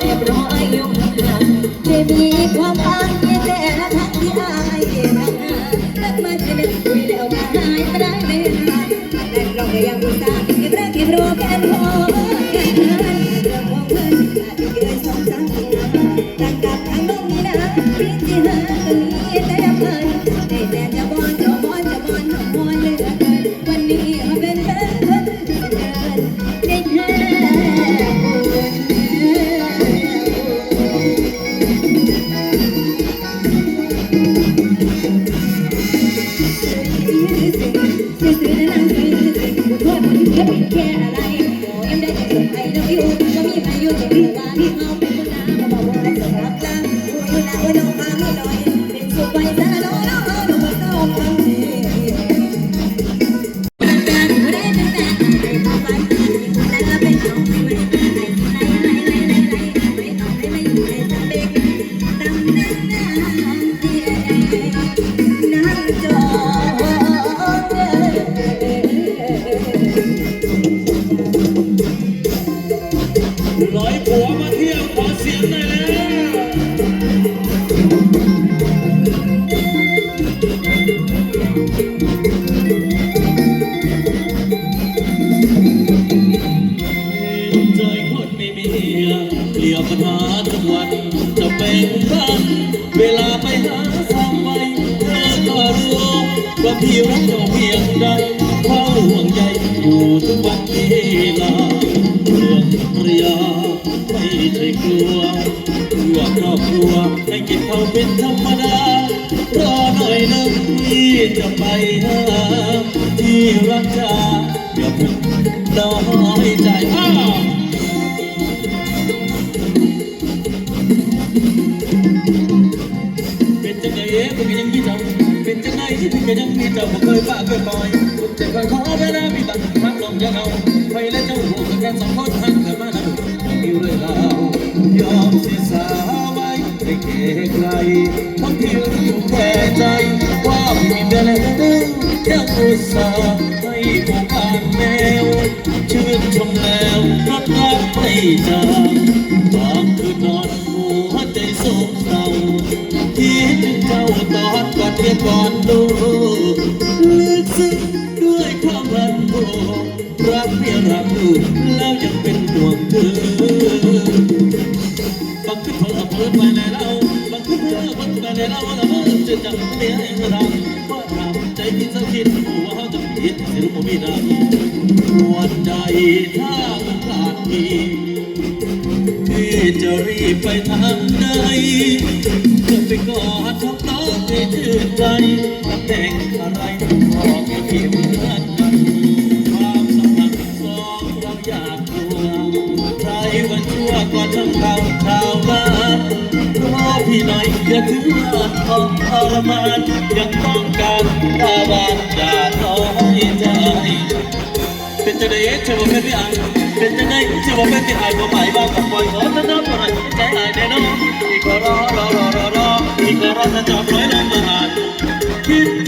เรียบร้อยอยู่ ยกปัญหาทุกวันจะเป็นบ้างเวลาไปหาสาวไว้เธอก็รู้ว่าพี่รักเจ้าเพียงใดเพราห่วงใยอยู่ทุกวันเวลาเรื่องภรรยาไม่ใช่กลัวเพื่อครอบครัวให้กินเขาเป็นธรรมดารอหน่อยนะพี่จะไปหาที่รักษาอย่าเพิ่งน้อยใจอ้าว ก็ยังมีเจ้าบ่เคยป้าเคยปล่อยคุณจะคอยขอเวลามีบังคับลองอย่าเอาไปและเจ้าหูกันแค่สองคนหันกันมานะอยู่เลยเรายอมเสียสาวไว้ให้เก๋ไกลทั้งที่รู้แก่ใจว่ามีเดือนแล้วยังอุตส่าห์ให้ผู้ผ่านแมวชื่นชมแล้วรักรักไม่จาง อนก่อนเรียก่อนดูลึกซึ้งด้วยความรักโบรักเมียรักลูกแล้วยังเป็นห่วงเธอบางคืนเธอเปิดมาในเราบางคืนเธอเปิดมาในเราแล้วเมื่อจะจำเมียให้เราเพราะทำใจพี่สักคิดว่าเขาจะผิดสิรู้มีน้วันใดถ้ามันขาดมีพี่จะรีบไปทางใดจ อยอย่าถึงวันของทรมานยังต้องการตาบานอย่าน้อยใจเป็นจะได้เชื่อว่าเป็นพี่อังเป็นจะได้เชื่อว่าเป็นพี่อังก็หมายว่ากับปล่อยขอท่านน้องประหารใจอายแน่นอนอีกก็รอรอรอรอรออีกก็รอจะจอบร้อยน้ำมาหาคิด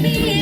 me.